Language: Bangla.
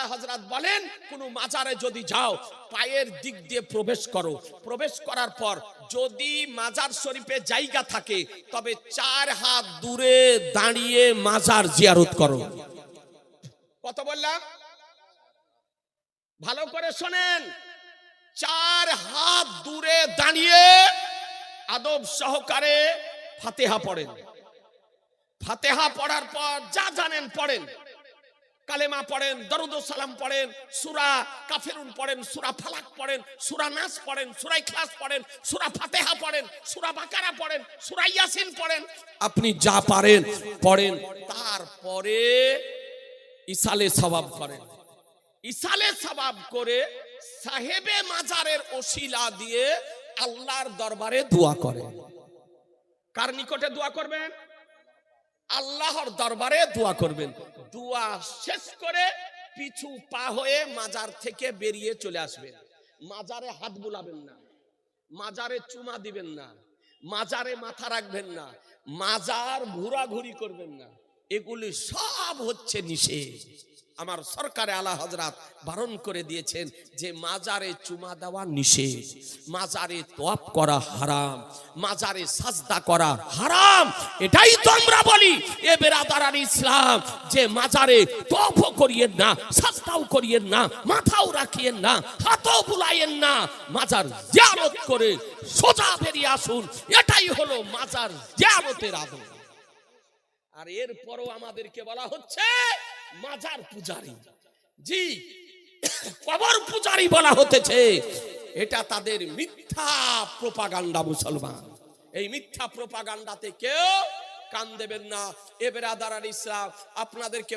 আলা হজরত বলেন, কোন মাজারে যদি যাও, পায়ের দিক দিয়ে প্রবেশ করো। প্রবেশ করার পর যদি মাজার শরীফে জায়গা থাকে, তবে চার হাত দূরে দাঁড়িয়ে মাজার জিয়ারত করো। কত বললাম? ভালো করে শোনেন। চার হাত দূরে দাঁড়িয়ে আদব সহকারে ফাতেহা পড়েন। ফাতেহা পড়ার পর যা জানেন পড়েন। কালেমা পড়েন, দরুদ সালাম পড়েন, সুরা কাফেরুন পড়েন, সুরা ফালাক পড়েন, সুরা নাস পড়েন, সুরা ইখলাস পড়েন, সুরা ফাতেহা পড়েন, সুরা বাকারা পড়েন, সুরা ইয়াসিন পড়েন। আপনি যা পারেন, পড়েন। তারপরে ইসালে সবাব করেন। ইসালে সবাব করে সাহেবে মাজারের ওসিলা দিয়ে আল্লাহর দরবারে দোয়া করেন। কার নিকটে দোয়া করবেন? আল্লাহর দরবারে দোয়া করবেন। দোয়া শেষ করে পিছু পা হয়ে মাজার থেকে বেরিয়ে চলে আসবেন। মাজারে হাত বুলাবেন না, মাজারে চুমা দিবেন না, মাজারে মাথা রাখবেন না, মাজার ঘোরাঘুরি করবেন না। এগুলি সব হচ্ছে নিষেধ। আমার সরকারে আলা হজরত বারণ করে দিয়েছেন যে মাজারে চুমা দেওয়া নিষেধ, মাজারে তোয়াপ করা হারাম, মাজারে সাজদা করা হারাম। এটাই তো আমরা বলি, এ বেরাদারান ইসলাম, যে মাজারে তোয়াফও করিয়েন না, সাজদাও করিয়েন না, মাথাও রাখিয়েন না, হাতও বুলাইয়েন না, মাজার জিয়ারত করে সোজা বেরিয়ে আসুন। এটাই হলো মাজার জিয়ারতের আদব আর এরপরও আমাদেরকে বলা হচ্ছে মাজার পূজারী। জি, কবর পূজারী বলা হতেছে। এটা তাদের মিথ্যা প্রপাগান্ডা মুসলমান। এই মিথ্যা প্রপাগান্ডাতে কেউ কান দেবেন না। এ বেরাদার ইসলাম, আপনাদেরকে